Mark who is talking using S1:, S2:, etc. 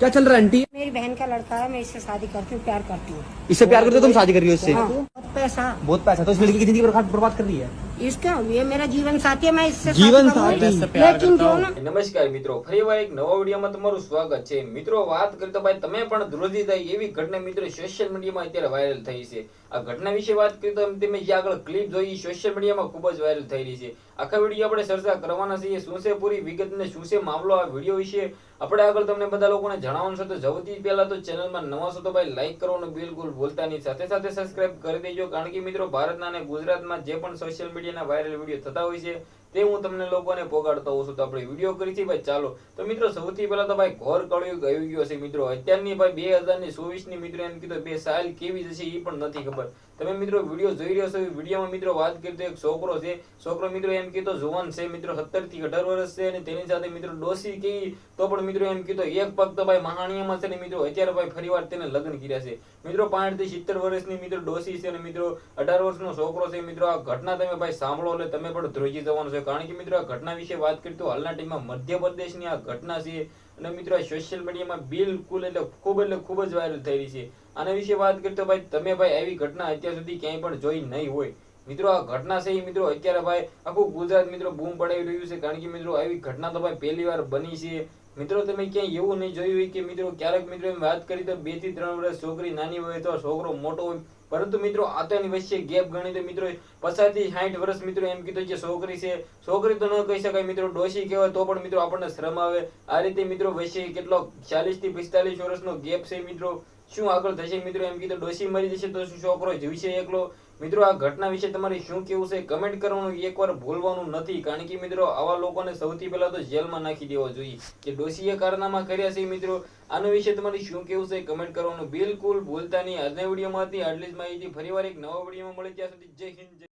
S1: क्या चल रहा है आंटी
S2: मेरी बहन का लड़का है मैं इससे शादी करती हूँ प्यार करती हूँ
S1: इससे प्यार करते हो तुम शादी कर रही हो इससे
S2: हाँ, बहुत पैसा
S1: बहुत पैसा तो इस लड़की की जिंदगी बर्बाद बर्बाद कर रही है
S2: इसका ये मेरा जीवन साथी है मैं इससे
S1: जीवन
S2: शादी करूंगी।
S1: साथी।
S2: लेकिन जो ना
S3: નમસ્કાર મિત્રો ફરીવાર એક નવા વિડીયોમાં તમારું સ્વાગત છે મિત્રો વાત કરીએ તો ભાઈ તમે પણ ધ્રુજી થાય એવી ઘટના મિત્રો સોશિયલ મીડિયામાં અત્યારે વાયરલ થઈ છે આ ઘટના વિશે વાત કરીએ તો તમે જે આગળ ક્લિપ જોઈ સોશિયલ મીડિયામાં ખૂબ જ વાયરલ થઈ રહી છે આખા વિડીયો આપણે ચર્ચા કરવાના છીએ શું છે પૂરી વિગત ને શું છે મામલો આ વિડીયો વિશે આપણે આગળ તમને બધા લોકોને જણાવવાનું છે તો સૌથી પહેલા તો ચેનલમાં નવા છો તો ભાઈ લાઈક કરવાનું બિલકુલ ભૂલતા નહીં સાથે સાથે સબસ્ક્રાઇબ કરી દેજો કારણ કે મિત્રો ભારતના અને ગુજરાતમાં જે પણ સોશિયલ મીડિયાના વાયરલ વીડિયો થતા હોય છે. તે હું તમને લોકોને પોગાડતો હોઉં છું તો આપણે વીડિયો કરી છે. ભાઈ, ચાલો. તો મિત્રો, સૌથી પહેલા તો ભાઈ, ઘોર કળયુગ આવી ગયો છે મિત્રો. અત્યારની ભાઈ બે હજારની ચોવીસની મિત્રો એમ કીધું, બે સાલ કેવી જશે એ પણ નથી ખબર. તમે મિત્રો વીડિયો જોઈ રહ્યો છો વિડીયોમાં મિત્રો વાત કરી તો એક છોકરો છે. છોકરો મિત્રો એમ કીધો, જુવાન છે મિત્રો સત્તરથી અઢાર વર્ષ છે અને તેની સાથે મિત્રો ડોસી કેવી તો પણ મિત્રો એમ કીધો, એક પગ તો ભાઈ મહાણીયામાં છે ને મિત્રો, અત્યારે ભાઈ ફરીવાર તેને લગ્ન કર્યા છે. મિત્રો પાંચથી સિત્તેર વર્ષની મિત્રો ડોસી છે અને મિત્રો અઢાર વર્ષનો છોકરો છે. મિત્રો, આ ઘટના તમે ભાઈ સાંભળો એટલે તમે પણ ધ્રુજી જવાનું છે. કારણ કે મિત્રો, આ ઘટના વિશે વાત કરીએ તો હાલના ટાઈમમાં મધ્યપ્રદેશની આ ઘટના છે. અને મિત્રો સોશિયલ મીડિયામાં બિલકુલ એટલે ખૂબ એટલે ખૂબ જ વાયરલ થઈ રહી છે. આના વિશે વાત કરીએ તો ભાઈ, તમે ભાઈ આવી ઘટના અત્યાર સુધી ક્યાંય પણ જોઈ નહીં હોય. મિત્રો, આ ઘટના છે એ મિત્રો, અત્યારે ભાઈ આખું ગુજરાત મિત્રો બૂમ પડાવી રહ્યું છે. કારણ કે મિત્રો, આવી ઘટના તો ભાઈ પહેલી વાર બની છે. મિત્રો, તમે ક્યાંય એવું નહીં જોયું હોય કે મિત્રો, ક્યારેક મિત્રો એમ વાત કરી તો બેથી ત્રણ વર્ષ છોકરી નાની હોય તો છોકરો મોટો હોય, પરંતુ મિત્રો, આ તો એની વચ્ચે ગેપ ગણી તો મિત્રો પચાસથી સાઠ વર્ષ મિત્રો એમ કીધું કે છોકરી છે. છોકરી તો ન કહી શકાય મિત્રો, ડોશી કહેવાય તો પણ મિત્રો આપણને શ્રમ આવે. આ રીતે મિત્રો વચ્ચે કેટલો ચાલીસથી પિસ્તાલીસ વર્ષનો ગેપ છે મિત્રો. શું આગળ થશે? મિત્રો, એમ કીધું ડોસી મરી જશે તો શું છોકરો જીવશે એકલો? મિત્રો, આ ઘટના વિશે તમારે શું કેવું છે? કમેન્ટ કરવાનું એકવાર ભૂલવાનું નથી, કારણ કે મિત્રો, આવા લોકોને સૌથી પહેલા તો જેલમાં નાખી દેવો જોઈએ. કે ડોસીએ કારનામા કર્યા છે, મિત્રો. આના વિશે તમારે શું કેવું છે? કમેન્ટ કરવાનું બિલકુલ ભૂલતા નહીં. આજના વિડીયોમાં હતી આટલી જ માહિતી ફરીવાર એક નવા વિડીયોમાં મળે, ત્યાં સુધી જય હિન્દ